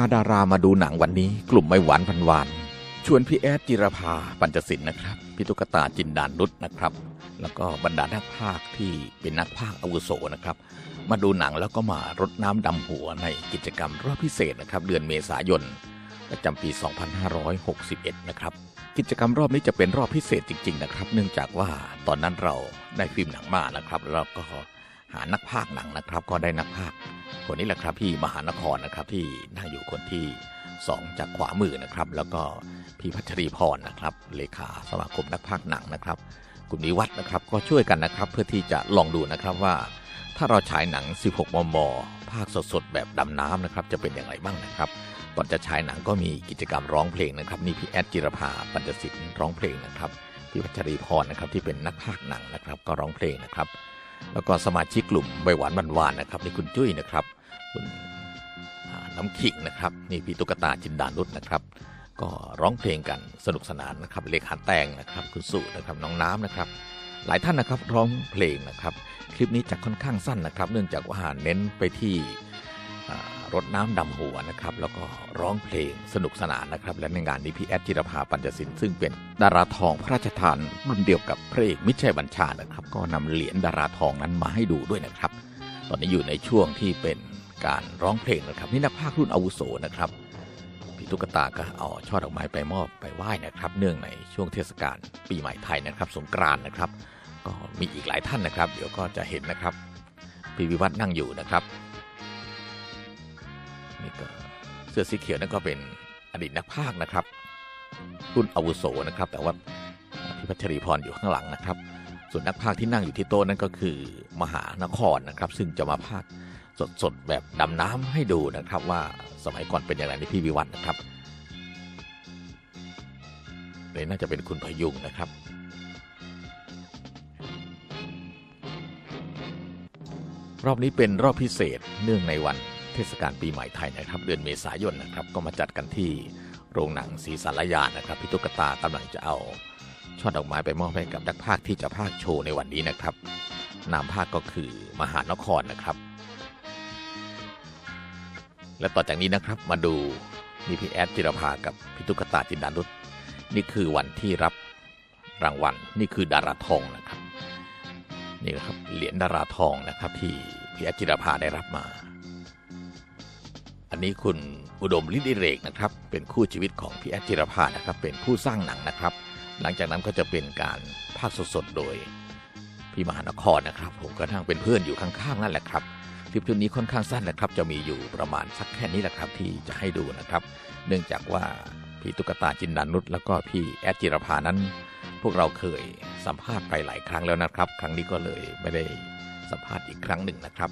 าดารามาดูหนังวันนี้ กลุ่มไม่หวานพันหวานชวนพี่แอดจิรภาปัญจสินนะครับ พี่ตุ๊กตาจินดานรุตนะครับ แล้วก็บรรดานักพากย์ที่เป็นนักพากย์อาวุโสนะครับ มาดูหนังแล้วก็มารดน้ำดำหัวในกิจกรรมรอบพิเศษนะครับ เดือนเมษายนประจำปี 2561 นะครับ กิจกรรมรอบนี้จะเป็นรอบพิเศษจริง ๆ นะครับ เนื่องจากว่าตอนนั้นเราได้ฟิล์มหนังมานะครับ แล้วก็ หานักพากย์หนังนะครับ ก็ได้นักพากย์คนนี้แหละครับพี่มหานครนะครับที่นั่งอยู่คนที่สองจากขวามือนะครับ แล้วก็พี่พัชรีพรนะครับ เลขาสมาคมนักพากย์หนังนะครับกลุ่มนิวัฒนะครับก็ช่วยกันนะครับ เพื่อที่จะลองดูนะครับว่า ถ้าเราฉายหนัง 16 มม ภาคสดๆ แบบดำน้ำนะครับ จะเป็นอย่างไรบ้างนะครับก่อนจะฉายหนังก็มีกิจกรรมร้องเพลงนะครับนี่พี่แอดจิรภาปัญจสิทธิ์ร้องเพลงนะครับพี่พัชรีพรนะครับที่เป็นนักพากย์หนังนะครับ ก็ร้องเพลงนะครับ แล้วก็สมาชิกกลุ่มใบหวานวันวานนะครับนี่คุณจุ้ยนะครับ คุณน้ำขิงนะครับนี่พี่ตุ๊กตาจินดานุษนะครับ ก็ร้องเพลงกันสนุกสนานนะครับเลขาแตงนะครับ คุณสุนะครับน้องน้ำนะครับหลายท่านนะครับร้องเพลงนะครับ คลิปนี้จะค่อนข้างสั้นนะครับ เนื่องจากว่าเน้นไปที่ รดน้ำดำหัวนะครับ แล้วก็ร้องเพลงสนุกสนานนะครับ และในงานนี้พี่แอดจิรภาปัญจสินซึ่งเป็นดาราทองพระราชทานรุ่นเดียวกับพระเอกมิชัยบัญชานะครับ ก็นำเหรียญดาราทองนั้นมาให้ดูด้วยนะครับ ตอนนี้อยู่ในช่วงที่เป็นการร้องเพลงนะครับ นี่นักพากย์รุ่นอาวุโสนะครับพี่ตุ๊กตาก็เอาช่อดอกไม้ไปมอบไปไหว้นะครับ เนื่องในช่วงเทศกาลปีใหม่ไทยนะครับสงกรานนะครับ ก็มีอีกหลายท่านนะครับ เดี๋ยวก็จะเห็นนะครับพี่วิวัฒน์นั่งอยู่นะครับ นี่ก็เสื้อสีเขียวนั่นก็เป็นอดีตนักพากนะครับ รุ่นอาวุโสนะครับ แต่ว่าพี่พัชรีพรอยู่ข้างหลังนะครับ ส่วนนักพากที่นั่งอยู่ที่โต๊ะนั่นก็คือมหานครนะครับ ซึ่งจะมาพากสดๆแบบดำน้ำให้ดูนะครับ ว่าสมัยก่อนเป็นอย่างไรนี่พี่วิวัฒน์นะครับเลยน่าจะเป็นคุณพยุงนะครับรอบนี้เป็นรอบพิเศษเนื่องในวัน เทศกาลปีใหม่ไทยนะครับ เดือนเมษายนนะครับ ก็มาจัดกันที่โรงหนังศรีสารยานะครับพี่ตุ๊กตากำลังจะเอาช่อดอกไม้ไปมอบให้กับนักพากที่จะพากโชว์ในวันนี้นะครับนามพากย์ก็คือมหานครนะครับ และต่อจากนี้นะครับมาดูนี่พี่แอดจิรภากับพี่ตุ๊กตาจินดานุษนี่คือวันที่รับรางวัล นี่คือดาราทองนะครับนี่นะครับเหรียญดาราทองนะครับที่พี่แอดจิรภาได้รับมา อันนี้คุณอุดมลิดิเรกนะครับ เป็นคู่ชีวิตของพี่แอดจิรภานะครับ เป็นผู้สร้างหนังนะครับ หลังจากนั้นก็จะเป็นการภาคสดๆโดยพี่มหานครนะครับ ผมก็นั่งเป็นเพื่อนอยู่ข้างๆนั่นแหละครับคลิปชุดนี้ค่อนข้างสั้นนะครับ จะมีอยู่ประมาณสักแค่นี้แหละครับที่จะให้ดูนะครับ เนื่องจากว่าพี่ตุ๊กตาจินดานุษแล้วก็พี่แอดจิรภานั้น พวกเราเคยสัมภาษณ์ไปหลายครั้งแล้วนะครับ ครั้งนี้ก็เลยไม่ได้สัมภาษณ์อีกครั้งหนึ่งนะครับ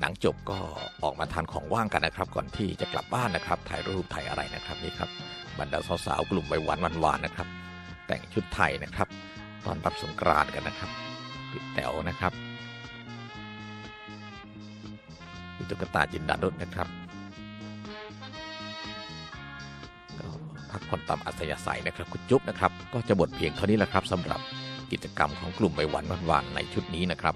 หนังจบก็ออกมาทานของว่างกันนะครับ ก่อนที่จะกลับบ้านนะครับ ถ่ายรูปถ่ายอะไรนะครับนี่ครับบรรดาสาวๆกลุ่มใบหวานวันวานนะครับ แต่งชุดไทยนะครับ ตอนรับสงกรานต์กันนะครับปิดแถวนะครับมีตุ๊กตาจินดานุษนะครับพักผ่อนตามอัธยาศัยนะครับ คุณจุ๊บนะครับ ก็จะหมดเพียงเท่านี้แหละครับสำหรับกิจกรรมของกลุ่มใบหวานวันวานในชุดนี้นะครับ